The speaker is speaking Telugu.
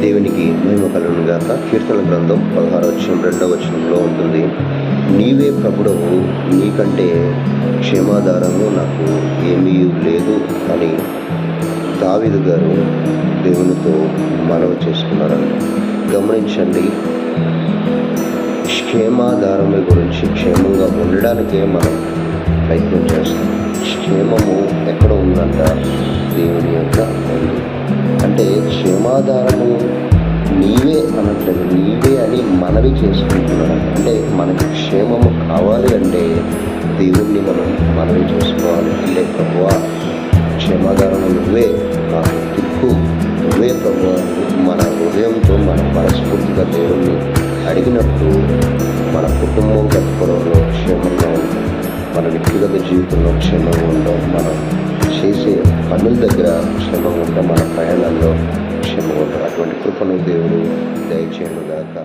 దేవునికి మహిమ కలుగును గాక కీర్తన గ్రంథం పదహారు వచ్చిన రెండవ వచనంలో ఉంటుంది. నీవే ప్రభుడవు నీకంటే క్షేమాధారము నాకు ఏమీ లేదు అని దావిదు గారు దేవునితో మనవి చేసుకున్నారని గమనించండి క్షేమాధారము గురించి క్షేమంగా ఉండడానికే మనం ప్రయత్నం చేస్తాం. క్షేమము ఎక్కడ ఉందంట? దేవుని యొక్క అంటే క్షేమాధారము నీవే అనట్లేదు నీవే అని మనవి చేసుకుంటున్నాడు అంటే మనకి క్షేమము కావాలి అంటే దేవుణ్ణి మనం మనవి చేసుకోవాలి. అంటే ప్రభువా క్షేమాధారము నువ్వే నాకు దిక్కు నువ్వే ప్రభువా. మన హృదయంతో మన మనస్ఫూర్తిగా దేవుణ్ణి అడిగినప్పుడు మన కుటుంబం కట్టుకోవడంలో క్షేమంగా ఉంటాం. మన వ్యక్తిగత జీవితంలో క్షేమంగా ఉంటాం. మనం చేసే పనుల దగ్గర క్షేమంగా ఉంటాం. మన ప్రయాణాల్లో క్షేమంగా ఉంటాం అటువంటి కృపను దేవుడు దయచేయను గాక